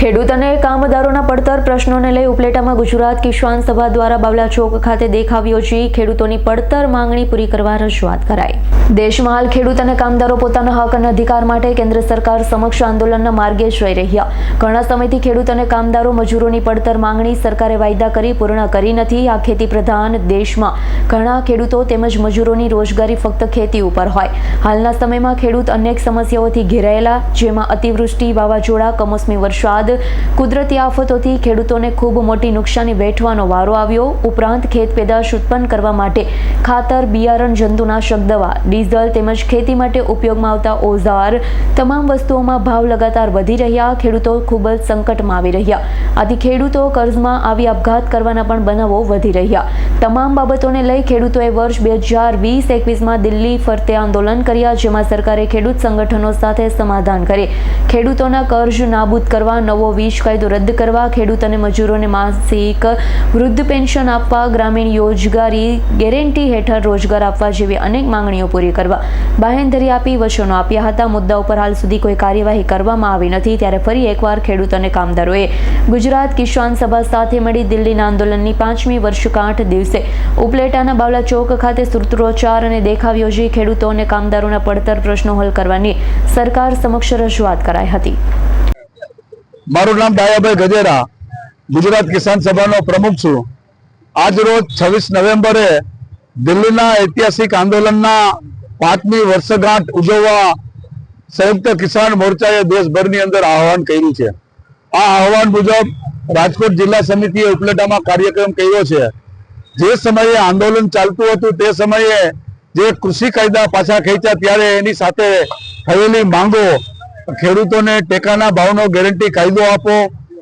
ખેડૂત અને કામદારોના પડતર પ્રશ્નોને લઈ ઉપલેટામાં ગુજરાત કિસાન સભા દ્વારા બાવલા ચોક ખાતે દેખાવ યોજી ખેડૂતોની પડતર માંગણી પૂરી કરવા રજૂઆત કરાઈ. દેશમાં હાલ ખેડૂત અને કામદારો પોતાના હક અને અધિકાર માટે કેન્દ્ર સરકાર સમક્ષ આંદોલનના માર્ગે જઈ રહ્યા. ઘણા સમયથી ખેડૂત અને કામદારો મજૂરોની પડતર માંગણી સરકારે વાયદા કરી પૂર્ણ કરી નથી. આ ખેતી પ્રધાન દેશમાં ઘણા ખેડૂતો તેમજ મજૂરોની રોજગારી ફક્ત ખેતી ઉપર હોય. હાલના સમયમાં ખેડૂત અનેક સમસ્યાઓથી ઘેરાયેલા, જેમાં અતિવૃષ્ટિ વાવાઝોડા, કમોસમી વરસાદ કુદરતી આફતોથી ખેડૂતોને ખૂબ મોટી નુકસાની વેઠવાનો વારો આવ્યો. ઉપરાંત ખેત પેદાશ ઉત્પન્ન કરવા માટે ખાતર, બિયારણ, જંતુનાશક દવા, ડીઝલ તેમજ ખેતી માટે ઉપયોગમાં આવતા ઓઝાર તમામ વસ્તુઓમાં ભાવ લગાતાર વધી રહ્યા. ખેડૂતો ખૂબ જ સંકટમાં આવી રહ્યા. આથી ખેડૂતો કર્જમાં આવી આપઘાત કરવાના પણ બનાવો વધી રહ્યા. તમામ બાબતોને લઈ ખેડૂતોએ વર્ષ બે હજાર વીસ એકવીસમાં દિલ્હી ફરતે આંદોલન કર્યા, જેમાં સરકારે ખેડૂત સંગઠનો સાથે સમાધાન કરે. ખેડૂતોના કર્જ નાબૂદ કરવા નવો વીજ કાયદો રદ કરવા ખેડૂત અને મજૂરોને માસિક વૃદ્ધ પેન્શન આપવા, ગ્રામીણ યોજગારી ગેરંટી હેઠળ રોજગાર આપવા જેવી અનેક માંગણીઓ પૂરી કરવા. બાહેંધરી આપી, વચનો આપ્યા હતા. મુદ્દા ઉપર હાલ સુધી કોઈ કાર્યવાહી કરવામાં આવી નથી. ત્યારે ફરી એકવાર ખેડૂત અને કામદારોએ ગુજરાત કિસાન સભા સાથે મળી દિલ્હીના આંદોલનની પાંચમી વર્ષગાંઠ દિવસે ઉપલેટાના બાવલા ચોક ખાતે સૂત્રોચ્ચાર અને દેખાવ યોજી ખેડૂતો અને કામદારોના પડતર પ્રશ્નો હલ કરવાની સરકાર સમક્ષ રજૂઆત કરાઈ હતી. મારું નામ ડાયાભાઈ ગજેરા. ગુજરાત કિસાન સભાનો પ્રમુખ છું. આજ રોજ છવ્વીસ નવેમ્બરે દિલ્હીના ઐતિહાસિક આંદોલનના પાંચમી વર્ષગાંઠ ઉજવવા સંયુક્ત કિસાન મોરચાએ દેશભરની અંદર આહવાન કર્યું છે. આ આહવાન મુજબ રાજકોટ જિલ્લા સમિતિએ ઉપલેટામાં કાર્યક્રમ કર્યો છે. જે સમયે આંદોલન ચાલતું હતું તે સમયે જે કૃષિ કાયદા પાછા ખેંચ્યા ત્યારે એની સાથે થયેલી માંગો ખેડૂતોને ટેકાના ભાવનો ગેરંટી કાયદો આપો,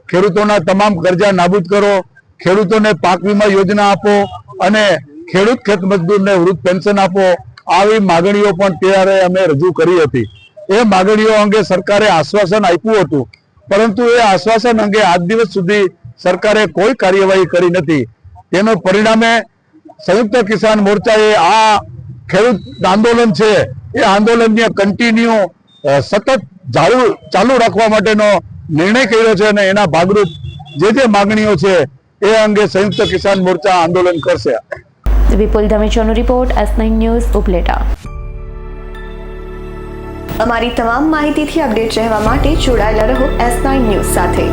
ખેડૂતોના તમામ કરજા નાબૂદ કરો, ખેડૂતોને પાક વીમા યોજના આપો અને ખેડૂત ખેત મજદૂરને વૃદ્ધ પેન્શન આપો. આવી માગણીઓ પણ ત્યારે અમે રજૂ કરી હતી. એ માગણીઓ અંગે સરકારે આશ્વાસન આપ્યું હતું, પરંતુ એ આશ્વાસન અંગે આજ દિવસ સુધી સરકારે કોઈ કાર્યવાહી કરી નથી. તેનો પરિણામે સંયુક્ત કિસાન મોરચાએ આ ખેડૂત આંદોલન છે, એ આંદોલનને કન્ટિન્યુ સતત ચાલુ ચાલુ રાખવા માટેનો નિર્ણય કર્યો છે અને એના ભાગરૂપ જે જે માગણીઓ છે એ અંગે સંયુક્ત કિસાન મોરચા આંદોલન કરશે. Vipul ધમેચાનો report S nine news Upleta. અમારી તમામ માહિતીથી અપડેટ રહેવા માટે જોડાયેલા રહો એસ નાઇન ન્યૂઝ સાથે.